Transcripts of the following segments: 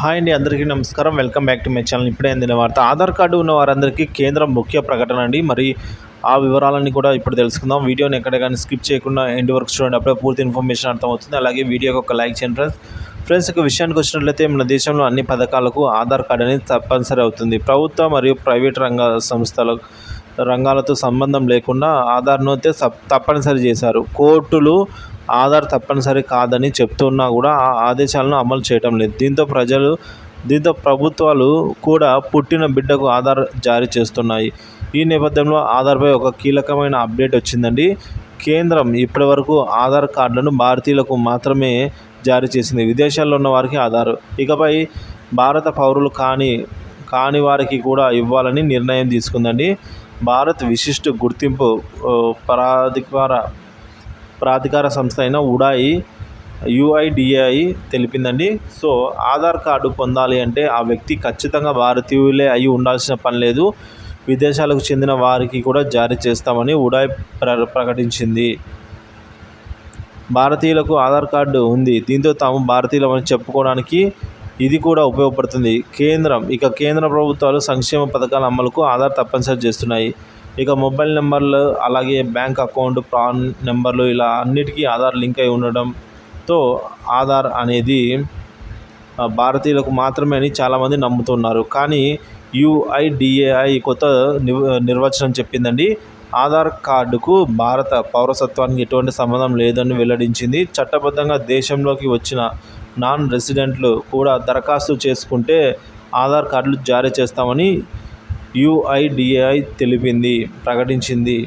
Hi అండి అందరికీ నమస్కారం. Welcome back to my channel. ఇప్పుడే అందిన వార్త. ఆధార్ కార్డు ఉన్న వారందరికీ కేంద్రం ముఖ్య ప్రకటన అండి. మరి ఆ వివరాలన్నీ కూడా ఇప్పుడు తెలుసుకుందాం. వీడియోని ఎక్కడ కానీ స్కిప్ చేయకుండా ఎండ్ వరకు చూడండి. అప్పుడే పూర్తి ఇన్ఫర్మేషన్ అర్థమవుతుంది. అలాగే వీడియోకి ఒక లైక్ చేయండి ఫ్రెండ్స్. ఫ్రెండ్స్ ఒక విషయానికి వచ్చినట్లయితే మన దేశంలో అన్ని పథకాలకు ఆధార్ కార్డు అనేది తప్పనిసరి అవుతుంది. ప్రభుత్వ మరియు ప్రైవేట్ రంగ సంస్థలకు రంగాలతో సంబంధం లేకుండా ఆధార్ను అయితే తప్పనిసరి చేశారు. కోర్టులు ఆధార్ తప్పనిసరి కాదని చెప్తున్నా కూడా ఆ ఆదేశాలను అమలు చేయటం లేదు. దీంతో ప్రజలు దీంతో ప్రభుత్వాలు కూడా పుట్టిన బిడ్డకు ఆధార్ జారీ చేస్తున్నాయి. ఈ నేపథ్యంలో ఆధార్పై ఒక కీలకమైన అప్డేట్ వచ్చిందండి. కేంద్రం ఇప్పటివరకు ఆధార్ కార్డులను భారతీయులకు మాత్రమే జారీ చేసింది. విదేశాల్లో ఉన్న వారికి ఆధార్. ఇకపై భారత పౌరులు కాని కాని వారికి కూడా ఇవ్వాలని నిర్ణయం తీసుకుందండి. భారత్ విశిష్ట గుర్తింపు ప్రాధికార ప్రాధికార సంస్థ అయిన ఉడాయి యుఐడిఏఐ తెలిపిందండి. సో ఆధార్ కార్డు పొందాలి అంటే ఆ వ్యక్తి ఖచ్చితంగా భారతీయులే అయి ఉండాల్సిన పని లేదు. విదేశాలకు చెందిన వారికి కూడా జారీ చేస్తామని ఉడాయ్ ప్ర ప్రకటించింది. భారతీయులకు ఆధార్ కార్డు ఉంది. దీంతో తాము భారతీయులమని చెప్పుకోవడానికి ఇది కూడా ఉపయోగపడుతుంది. కేంద్రం ఇక కేంద్ర ప్రభుత్వాలు సంక్షేమ పథకాల అమలుకు ఆధార్ తప్పనిసరి చేస్తున్నాయి. ఇక మొబైల్ నెంబర్లు అలాగే బ్యాంక్ అకౌంట్ ప్రాన్ నెంబర్లు ఇలా అన్నిటికీ ఆధార్ లింక్ అయి ఉండడంతో ఆధార్ అనేది భారతీయులకు మాత్రమే అని చాలామంది నమ్ముతున్నారు. కానీ యుఐడిఏఐ కొత్త నిర్వచనం చెప్పిందండి. ఆధార్ కార్డుకు భారత పౌరసత్వానికి ఎటువంటి సంబంధం లేదని వెల్లడించింది. చట్టబద్ధంగా దేశంలోకి వచ్చిన నాన్ రెసిడెంట్లు కూడా దరఖాస్తు చేసుకుంటే ఆధార్ కార్డులు జారీ చేస్తామని యుఐడిఏఐ తెలిపింది ప్రకటించింది.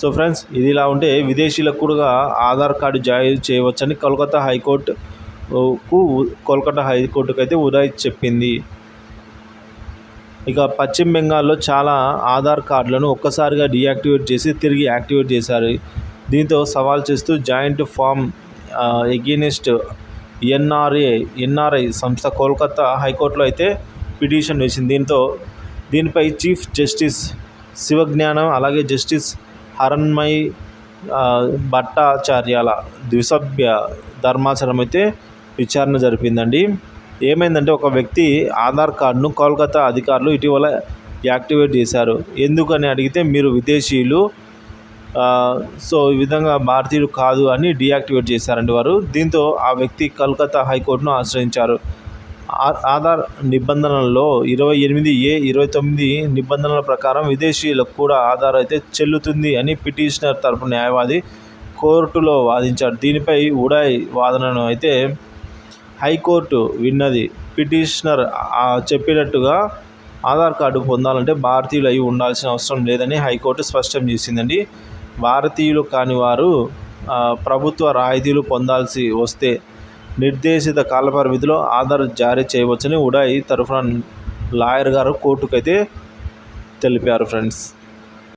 సో ఫ్రెండ్స్ ఇది ఇలా ఉంటే విదేశీయులకు కూడా ఆధార్ కార్డు జారీ చేయవచ్చని కోల్కతా హైకోర్టుకు కోల్కతా హైకోర్టుకు అయితే ఉదయ్ చెప్పింది. ఇక పశ్చిమ బెంగాల్లో చాలా ఆధార్ కార్డులను ఒక్కసారిగా డీయాక్టివేట్ చేసి తిరిగి యాక్టివేట్ చేశారు. దీంతో సవాల్ చేస్తూ joint form against NRA NRI సంస్థ కోల్కతా హైకోర్టులో అయితే పిటిషన్ వేసింది. దీంతో దీనిపై చీఫ్ జస్టిస్ శివజ్ఞానం అలాగే జస్టిస్ హరణ్మయ్ భట్టాచార్యాల ద్విసభ్య ధర్మాసనం అయితే విచారణ జరిపిందండి. ఏమైందంటే ఒక వ్యక్తి ఆధార్ కార్డును కోల్కతా అధికారులు ఇటీవల యాక్టివేట్ చేశారు. ఎందుకని అడిగితే మీరు విదేశీయులు సో ఈ విధంగా భారతీయులు కాదు అని డియాక్టివేట్ చేశారండి వారు. దీంతో ఆ వ్యక్తి కలకత్తా హైకోర్టును ఆశ్రయించారు. ఆధార్ నిబంధనల్లో ఇరవై ఎనిమిది ఏ ఇరవై తొమ్మిది నిబంధనల ప్రకారం విదేశీయులకు కూడా ఆధార్ అయితే చెల్లుతుంది అని పిటిషనర్ తరపు న్యాయవాది కోర్టులో వాదించారు. దీనిపై ఉడాయ్ వాదనను అయితే హైకోర్టు విన్నది. పిటిషనర్ చెప్పినట్టుగా ఆధార్ కార్డు పొందాలంటే భారతీయులు అయి ఉండాల్సిన అవసరం లేదని హైకోర్టు స్పష్టం చేసిందండి. భారతీయులు కాని వారు ప్రభుత్వ రాయితీలు పొందాల్సి వస్తే నిర్దేశిత కాలపరిమితిలో ఆధార్ జారీ చేయవచ్చని ఉడాయ్ తరఫున లాయర్ గారు కోర్టుకైతే తెలిపారు ఫ్రెండ్స్.